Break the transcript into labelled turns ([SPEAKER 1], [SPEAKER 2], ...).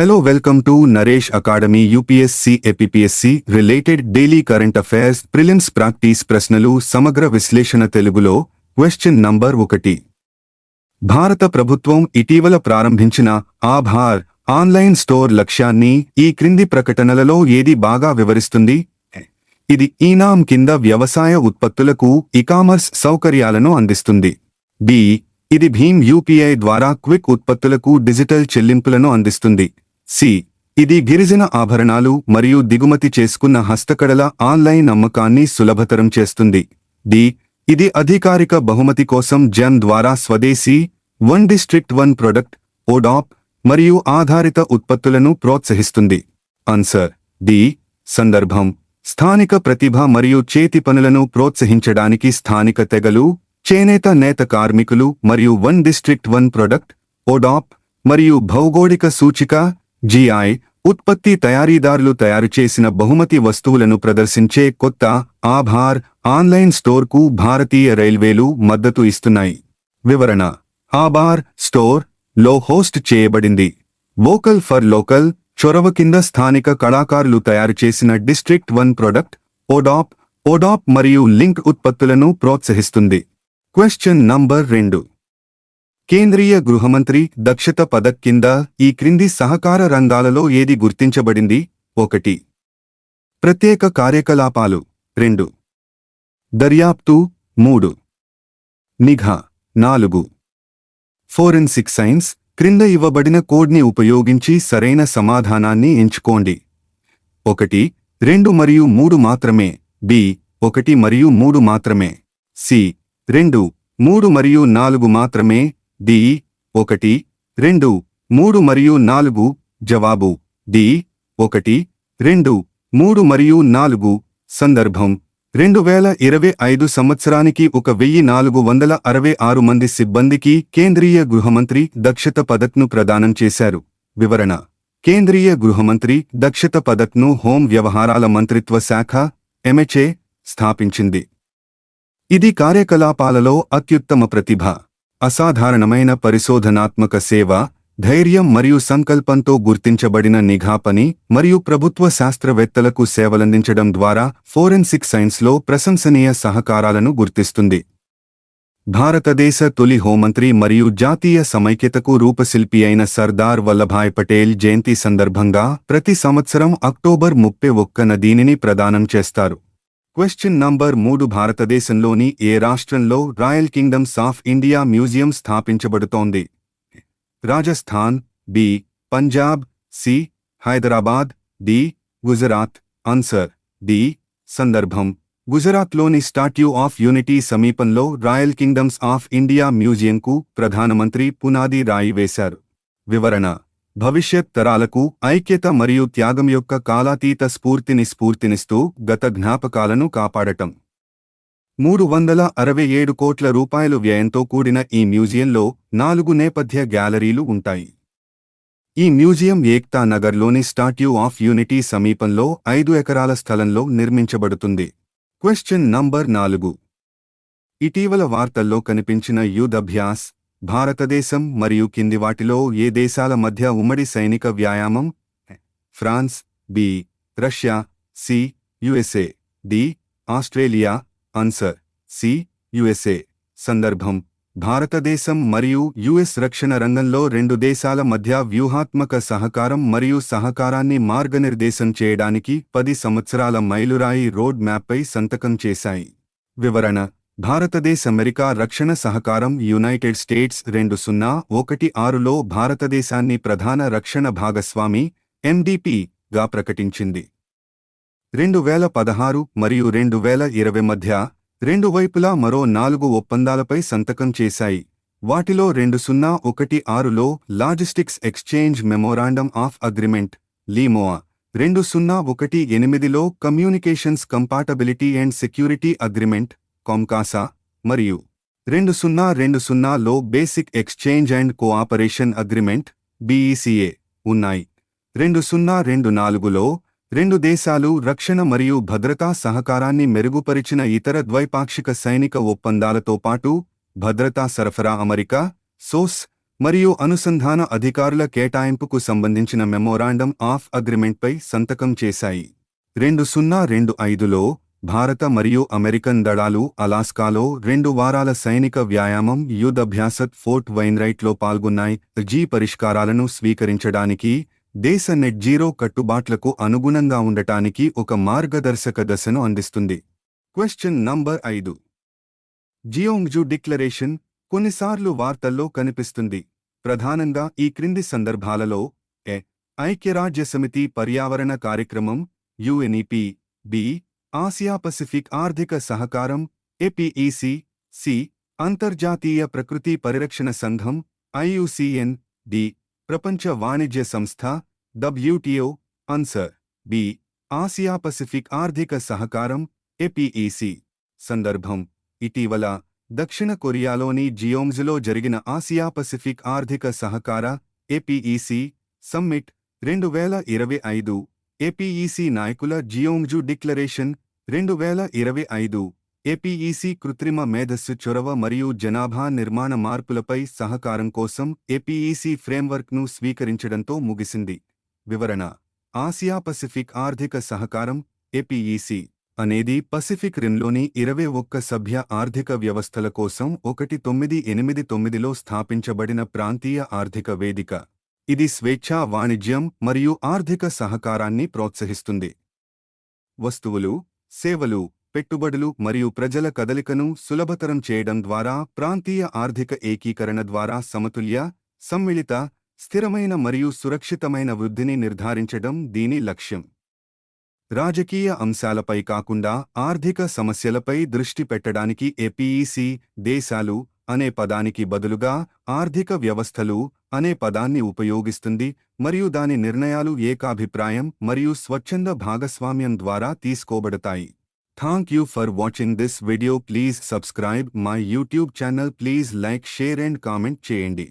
[SPEAKER 1] Hello welcome to Naresh academy UPSC APPSC related daily current affairs prelims practice ప్రశ్నలు సమగ్ర విశ్లేషణ తెలుగులో question number ఒకటి. భారత ప్రభుత్వం ఇటీవల ప్రారంభించిన ఆభార్ ఆన్లైన్ స్టోర్ లక్ష్యాన్ని ఈ క్రింది ప్రకటనలలో ఏది బాగా వివరిస్తుంది? ఇది ఈనాం కింద వ్యవసాయ ఉత్పత్తులకు ఇకామర్స్ సౌకర్యాలను అందిస్తుంది. బి ఇది భీమ్ యూపీఐ ద్వారా క్విక్ ఉత్పత్తులకు డిజిటల్ చెల్లింపులను అందిస్తుంది. సి. ఇది గిరిజన ఆభరణాలు మరియు దిగుమతి చేసుకున్న హస్తకళల ఆన్లైన్ అమ్మకాన్ని సులభతరం చేస్తుంది. డి. ఇది అధికారిక బహుమతి కోసం జెమ్ ద్వారా స్వదేశీ one district one product ODOP మరియు ఆధారిత ఉత్పత్తులను ప్రోత్సహిస్తుంది. ఆన్సర్. డి. సందర్భం. స్థానిక ప్రతిభ మరియు చేతి పనులను ప్రోత్సహించడానికి స్థానిక తెగలు చేనేత నేత కార్మికులు మరియు one district one product ODOP మరియు భౌగోళిక సూచిక జిఐ ఉత్పత్తి తయారీదారులు తయారు చేసిన బహుమతి వస్తువులను ప్రదర్శించే కొత్త ఆభార్ ఆన్లైన్ స్టోర్కు భారతీయ రైల్వేలు మద్దతు ఇస్తున్నాయి. వివరణ ఆభార్ స్టోర్లో హోస్ట్ చేయబడింది. వోకల్ ఫర్ లోకల్ చొరవ కింద స్థానిక కళాకారులు తయారు చేసిన district one product ODOP ODOP మరియు లింక్ ఉత్పత్తులను ప్రోత్సహిస్తుంది. క్వశ్చన్ నంబర్ రెండు. కేంద్రీయ గృహమంత్రి దక్షత పథక్ కింద ఈ క్రింది సహకార రంగాలలో ఏది గుర్తించబడింది? ఒకటి. ప్రత్యేక కార్యకలాపాలు. రెండు. దర్యాప్తు. మూడు. నిఘా. నాలుగు. Forensic science. క్రింద ఇవ్వబడిన కోడ్ని ఉపయోగించి సరైన సమాధానాన్ని ఎంచుకోండి. ఒకటి. రెండు మరియు మూడు మాత్రమే. బి. ఒకటి మరియు మూడు మాత్రమే. సి. రెండు. మూడు మరియు నాలుగు మాత్రమే. డి ఒకటి రెండు మూడు మరియు నాలుగు జవాబు. డి ఒకటి రెండు మూడు మరియు నాలుగు సందర్భం. రెండు వేల ఇరవై ఐదు సంవత్సరానికి ఒక వెయ్యి నాలుగు వందల అరవై ఆరు మంది సిబ్బందికి కేంద్రీయ గృహమంత్రి దక్షత పదక్ను ప్రదానం చేశారు. వివరణ. కేంద్రీయ గృహమంత్రి దక్షత పదక్ను హోం వ్యవహారాల మంత్రిత్వ శాఖ ఎంహెచ్ఏ స్థాపించింది. ఇది కార్యకలాపాలలో అత్యుత్తమ ప్రతిభ. అసాధారణమైన పరిశోధనాత్మక సేవ ధైర్యం మరియు సంకల్పంతో గుర్తించబడిన నిఘా పని మరియు ప్రభుత్వ శాస్త్రవేత్తలకు సేవలందించడం ద్వారా ఫోరెన్సిక్ సైన్స్లో ప్రశంసనీయ సహకారాలను గుర్తిస్తుంది. భారతదేశ తొలి హోంమంత్రి మరియు జాతీయ సమైక్యతకు రూపశిల్పి అయిన సర్దార్ వల్లభాయ్ పటేల్ జయంతి సందర్భంగా ప్రతి సంవత్సరం అక్టోబర్ ముప్పై ఒక్కన దీనిని ప్రదానం చేస్తారు. క్వశ్చన్ నంబర్ మూడు భారతదేశంలోని ఏ రాష్ట్రంలో royal kingdoms of India museum స్థాపించబడుతోంది? Rajasthan B Punjab C Hyderabad D Gujarat answer D సందర్భం గుజరాత్లోని స్టాట్యూ ఆఫ్ యూనిటీ సమీపంలో రాయల్ కింగ్డమ్స్ ఆఫ్ ఇండియా మ్యూజియంకు ప్రధానమంత్రి పునాది రాయి వేశారు. వివరణ భవిష్యత్ తరాలకు ఐక్యత మరియు త్యాగం యొక్క కాలాతీత స్ఫూర్తిని స్ఫూర్తినిస్తూ గత జ్ఞాపకాలను కాపాడటం. మూడు వందల అరవై ఏడు కోట్ల రూపాయలు వ్యయంతో కూడిన ఈ మ్యూజియంలో నాలుగు నేపథ్య గ్యాలరీలు ఉంటాయి. ఈ మ్యూజియం ఏక్తా నగర్లోని స్టాట్యూ ఆఫ్ యూనిటీ సమీపంలో ఐదు ఎకరాల స్థలంలో నిర్మించబడుతుంది. క్వశ్చన్ నంబర్ నాలుగు. ఇటీవల వార్తల్లో కనిపించిన యూదభ్యాస్ భారతదేశం మరియు కింది వాటిలో ఏ దేశాల మధ్య ఉమ్మడి సైనిక వ్యాయామం? France B. Russia C. USA D. Australia answer. C. USA. సందర్భం. భారతదేశం మరియు యుఎస్ రక్షణ రంగంలో రెండు దేశాల మధ్య వ్యూహాత్మక సహకారం మరియు సహకారాన్ని మార్గనిర్దేశం చేయడానికి పది సంవత్సరాల మైలురాయి రోడ్ మ్యాప్పై సంతకం చేశాయి. వివరణ. భారతదేశ్ అమెరికా రక్షణ సహకారం యునైటెడ్ స్టేట్స్ రెండు సున్నా ఒకటి ఆరులో భారతదేశాన్ని ప్రధాన రక్షణ భాగస్వామి ఎండిపిగా ప్రకటించింది. రెండు వేల పదహారు మరియు రెండు వేల ఇరవై మధ్య రెండు వైపులా మరో నాలుగు ఒప్పందాలపై సంతకం చేశాయి. వాటిలో రెండు సున్నా ఒకటి ఆరులో logistics exchange memorandum of agreement LEMOA రెండు సున్నా ఒకటి ఎనిమిదిలో communications compatibility and security agreement COMCASA మరియు రెండు సున్నా రెండు సున్నాలో basic exchange and cooperation agreement BECA ఉన్నాయి. రెండు సున్నా రెండు నాలుగులో రెండు దేశాలు రక్షణ మరియు భద్రతా సహకారాన్ని మెరుగుపరిచిన ఇతర ద్వైపాక్షిక సైనిక ఒప్పందాలతో పాటు భద్రతా సరఫరా అమెరికా సోస్ మరియు అనుసంధాన అధికారుల కేటాయింపుకు సంబంధించిన మెమోరాండం ఆఫ్ అగ్రిమెంట్పై సంతకం చేశాయి. రెండు సున్నా రెండు ఐదులో భారత మరియు అమెరికన్ దళాలు అలాస్కాలో రెండు వారాల సైనిక వ్యాయామం యుద్ధభ్యాసత్ ఫోర్ట్ వైన్రైట్లో పాల్గొన్నాయి. జీ పరిష్కారాలను స్వీకరించడానికి దేశ నెట్ జీరో కట్టుబాట్లకు అనుగుణంగా ఉండటానికి ఒక మార్గదర్శక దశను అందిస్తుంది. క్వశ్చన్ నంబర్ ఐదు. జియోంగ్జు డిక్లరేషన్ కొన్నిసార్లు వార్తల్లో కనిపిస్తుంది. ప్రధానంగా ఈ క్రింది సందర్భాలలో ఎ. ఐక్యరాజ్యసమితి పర్యావరణ కార్యక్రమం యుఎన్ఈపి బి. ఆసియా పసిఫిక్ ఆర్థిక సహకారం ఎపిఈసి సి అంతర్జాతీయ ప్రకృతి పరిరక్షణ సంఘం ఐయుసిఎన్ డి ప్రపంచ వాణిజ్య సంస్థ WTO answer B Asia Pacific ఆర్థిక సహకారం ఎపిఈసి సందర్భం ఇటీవల దక్షిణ కొరియాలోని జియోమ్జ్లో జరిగిన ఆసియా పసిఫిక్ ఆర్థిక సహకార ఏపీఈసి సమ్మిట్ రెండు వేల ఇరవై ఐదు ఏపీఈసీ నాయకుల జియోంగ్జు డిక్లరేషన్ రెండు వేల ఇరవై ఐదు. ఏపీఈసీ కృత్రిమ మేధస్సు చొరవ మరియు జనాభా నిర్మాణ మార్పులపై సహకారం కోసం ఏపీఈసీ ఫ్రేమ్వర్క్ను స్వీకరించడంతో ముగిసింది. వివరణ ఆసియా పసిఫిక్ ఆర్థిక సహకారం ఏపీఈసీ. అనేది పసిఫిక్ రిమ్లోని ఇరవై ఒక్క సభ్య ఆర్థిక వ్యవస్థల కోసం ఒకటి తొమ్మిది ఎనిమిది తొమ్మిదిలో స్థాపించబడిన ప్రాంతీయ ఆర్థిక వేదిక. ఇది స్వేచ్ఛా వాణిజ్యం మరియు ఆర్థిక సహకారాన్ని ప్రోత్సహిస్తుంది. వస్తువులు సేవలు పెట్టుబడులు మరియు ప్రజల కదలికను సులభతరం చేయడం ద్వారా ప్రాంతీయ ఆర్థిక ఏకీకరణ ద్వారా సమతుల్య సమ్మిళిత స్థిరమైన మరియు సురక్షితమైన వృద్ధిని నిర్ధారించడం దీని లక్ష్యం. రాజకీయ అంశాలపై కాకుండా ఆర్థిక సమస్యలపై దృష్టి పెట్టడానికి ఏపీఈసి దేశాలు అనే పదానికి బదులుగా ఆర్థిక వ్యవస్థలు అనే పదాన్ని ఉపయోగిస్తుంది మరియు దాని నిర్ణయాలు ఏకాభిప్రాయం మరియు స్వచ్ఛంద భాగస్వామ్యం ద్వారా తీసుకోబడతాయి. Thank you for watching this video please subscribe my YouTube channel please like share and comment చేయండి.